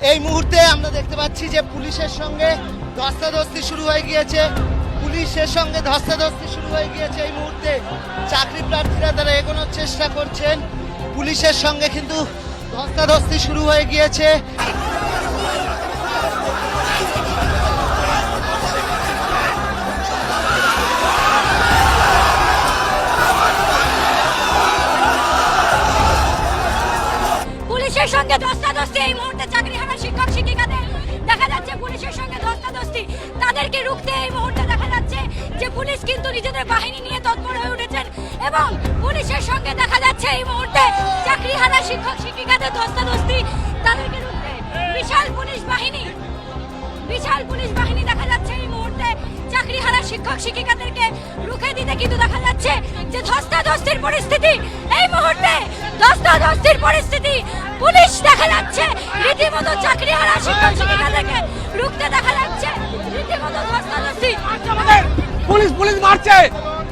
এই মুহূর্তে আমরা দেখতে পাচ্ছি যে পুলিশের সঙ্গে ধস্তাধস্তি শুরু হয়ে গিয়েছে। পুলিশের সঙ্গে ধস্তাধস্তি শুরু হয়ে গিয়েছে এই মুহূর্তে। চাকরি প্রার্থীরা তারা এগোনোর চেষ্টা করছেন। পুলিশের সঙ্গে কিন্তু ধস্তাধস্তি শুরু হয়ে গিয়েছে। পুলিশের সঙ্গে ধস্তাধস্তি এই মুহূর্তে চাকরি ধস্তাধস্তি তাদেরকে রুখতে এই মুহূর্তে দেখা যাচ্ছে যে পুলিশ কিন্তু নিজেদের বাহিনী নিয়ে তৎপর হয়ে উঠেছেন এবং পুলিশের সঙ্গে দেখা যাচ্ছে এই মুহূর্তে চাকরি হারা শিক্ষক শিক্ষিকাদের ধস্তাধস্তি, তাদেরকে রুখতে। বিশাল পুলিশ বাহিনী, বিশাল পুলিশ বাহিনী দেখা যাচ্ছে এই মুহূর্তে চাকরি হারা শিক্ষক শিক্ষিকাদেরকে রুখে দিতে কিন্তু দেখা যাচ্ছে যে ধস্তাধস্তির পরিস্থিতি এই মুহূর্তে ধস্তাধস্তির পরিস্থিতি। পুলিশ দেখা যাচ্ছে। রীতিমতো চাকরি হারা শিক্ষক শিক্ষিকাদেরকে রুখতে দেখা যাচ্ছে। রীতিমতো ধস্তাধস্তি। পুলিশ পুলিশ মারছে।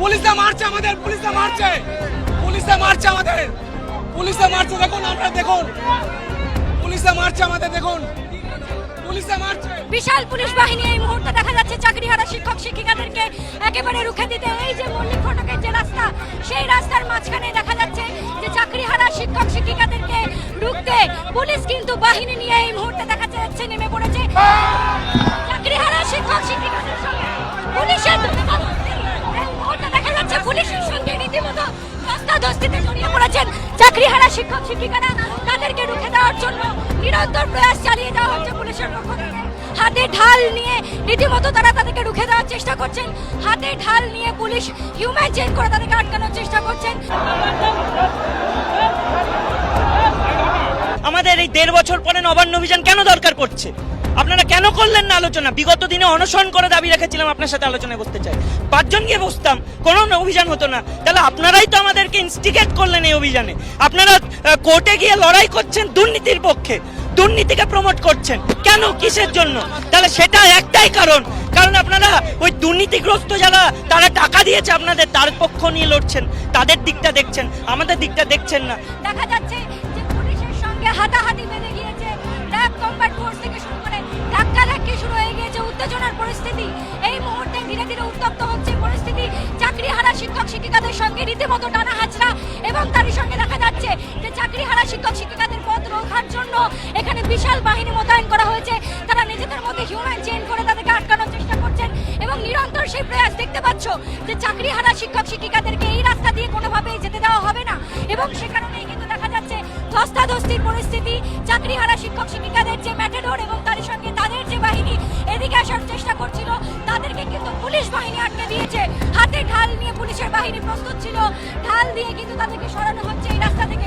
পুলিশে মারছে আমাদের পুলিশে মারছে। পুলিশে মারছে আমাদের। পুলিশে মারছে দেখুন আমরা দেখুন। পুলিশে মারছে আমাদের দেখুন। পুলিশে মারছে। বিশাল পুলিশ বাহিনী এই মুহূর্তে দেখা যাচ্ছে চাকরিহারা শিক্ষক শিক্ষিকাদেরকে একেবারে রুখে দিতে। এই যে মল্লিক ফটকের যে রাস্তা পুলিশ কিন্তু বাহিনী নিয়ে এই মুহূর্তে দেখা যাচ্ছে, নেমে পড়েছে। চাকরিহারা শিক্ষক, শিক্ষিকাদের সঙ্গে। পুলিশের দেখা যাচ্ছে পুলিশের সঙ্গে শিক্ষক, শিক্ষিকারা। তাদেরকে রুখে দেওয়ার জন্য প্রয়াস দেওয়া হচ্ছে পুলিশের হাতে ঢাল নিয়ে রীতিমতো তারা তাদেরকে রুখে দেওয়ার চেষ্টা করছেন। হাতে ঢাল নিয়ে পুলিশ হিউম্যান চেঞ্জ করে তাদেরকে আটকানোর চেষ্টা করছেন। আমাদের এই দেড় বছর পরে নবান্ন অভিযান কেন দরকার পড়ছে? আপনারা কেন করলেন না আলোচনা? বিগত দিনে অনশন করে দাবি রেখেছিলাম আপনার সাথে আলোচনায় বসতে চাই। পাঁচজন গিয়ে বসতাম, কোনো অভিযান হতো না। তাহলে আপনারাই তো আমাদেরকে ইনস্টিগেট করলেন এই অভিযানে। আপনারা কোর্টে গিয়ে লড়াই করছেন দুর্নীতির পক্ষে। দুর্নীতিকে প্রমোট করছেন। কেন? কিসের জন্য? তাহলে সেটা একটাই কারণ। কারণ আপনারা ওই দুর্নীতিগ্রস্ত যারা, তারা টাকা দিয়েছে আপনাদের, তার পক্ষ নিয়ে লড়ছেন। তাদের দিকটা দেখছেন। আমাদের দিকটা দেখছেন না। দেখা যাচ্ছে পরিস্থিতি। এই মুহূর্তে ধীরে ধীরে উত্তপ্ত হচ্ছে পরিস্থিতি। চাকরি হারা শিক্ষক শিক্ষিকাদের সঙ্গে রীতিমতো টানা হাজরা এবং তারই সঙ্গে দেখা যাচ্ছে যে চাকরি হারা শিক্ষক শিক্ষিকাদের পথ রোখার জন্য এখানে বিশাল বাহিনী মোতায়েন করা হয়েছে। তারা নিজেদের মধ্যে হিউম্যান চেইন করে তাদেরকে আটকানোর চেষ্টা করছেন এবং নিরন্তর সেই প্রয়াস দেখতে পাচ্ছ যে চাকরি হারা শিক্ষক শিক্ষিকাদেরকে এই রাস্তা দিয়ে কোনোভাবেই যেতে দেওয়া হবে না। এবং সে কারণেই কিন্তু দেখা যাচ্ছে ধস্তাধস্তির পরিস্থিতি। চাকরি হারা শিক্ষক শিক্ষিকাদের পুলিশ বাহিনী আটকে দিয়েছে। হাতে ঢাল নিয়ে পুলিশের বাহিনী প্রস্তুত ছিল। ঢাল দিয়ে কিন্তু তাদেরকে সরানো হচ্ছে এই রাস্তা থেকে।